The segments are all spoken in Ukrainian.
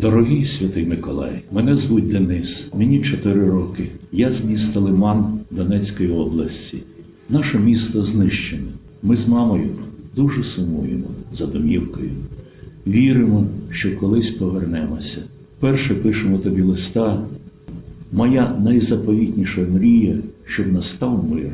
Дорогий святий Миколай, мене звуть Денис, мені 4 роки. Я з міста Лиман Донецької області. Наше місто знищене. Ми з мамою дуже сумуємо за домівкою. Віримо, що колись повернемося. Перше пишемо тобі листа. Моя найзаповітніша мрія, щоб настав мир.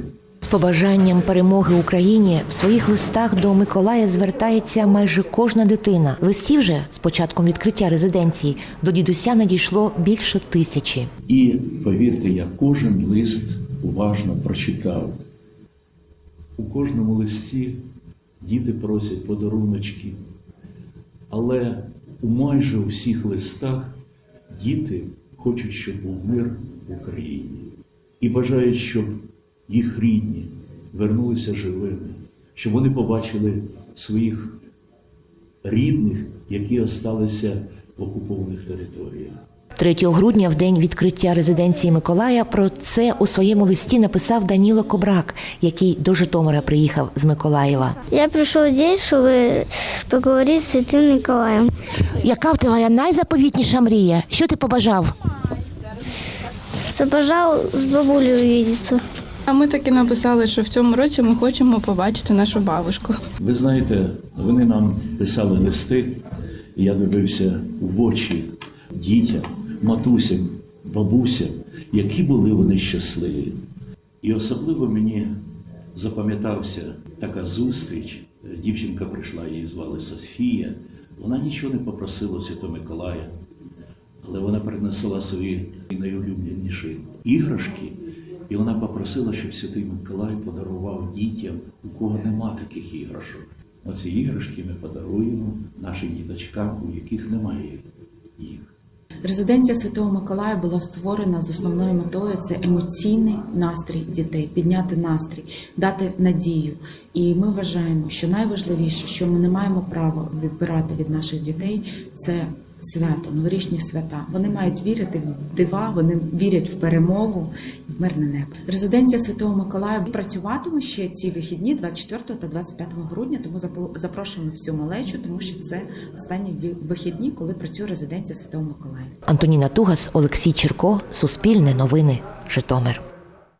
Побажанням перемоги Україні в своїх листах до Миколая звертається майже кожна дитина. Листів же з початком відкриття резиденції до дідуся надійшло більше тисячі. І повірте, я кожен лист уважно прочитав. У кожному листі діти просять подаруночки, але у майже у всіх листах діти хочуть, щоб був мир в Україні і бажають, щоб їх рідні вернулися живими, щоб вони побачили своїх рідних, які осталися в окупованих територіях. 3 грудня, в день відкриття резиденції Миколая, про це у своєму листі написав Даніло Кобрак, який до Житомира приїхав з Миколаєва. Я пришел здесь, чтобы поговорить с Святым Николаем. Яка в твоя найзаповітніша мрія? Що ти побажав? Забажал с бабулей увидеться. А ми таки написали, що в цьому році ми хочемо побачити нашу бабушку. Ви знаєте, вони нам писали листи, і я дивився в очі дітям, матусям, бабусям, які були вони щасливі. І особливо мені запам'ятався така зустріч. Дівчинка прийшла, її звали Софія. Вона нічого не попросила Святого Миколая, але вона принесла свої найулюбленіші іграшки, і вона попросила, щоб Святий Миколай подарував дітям, у кого нема таких іграшок. Оці іграшки ми подаруємо нашим діточкам, у яких немає їх. Резиденція Святого Миколая була створена з основною метою це емоційний настрій дітей, підняти настрій, дати надію. І ми вважаємо, що найважливіше, що ми не маємо права відбирати від наших дітей, це свято, новорічні свята. Вони мають вірити в дива, вони вірять в перемогу, в мирне небо. Резиденція Святого Миколая працюватиме ще ці вихідні 24 та 25 грудня. Тому запрошуємо всю малечу, тому що це останні вихідні, коли працює резиденція Святого Миколая. Антоніна Тугас, Олексій Черко, Суспільне новини, Житомир.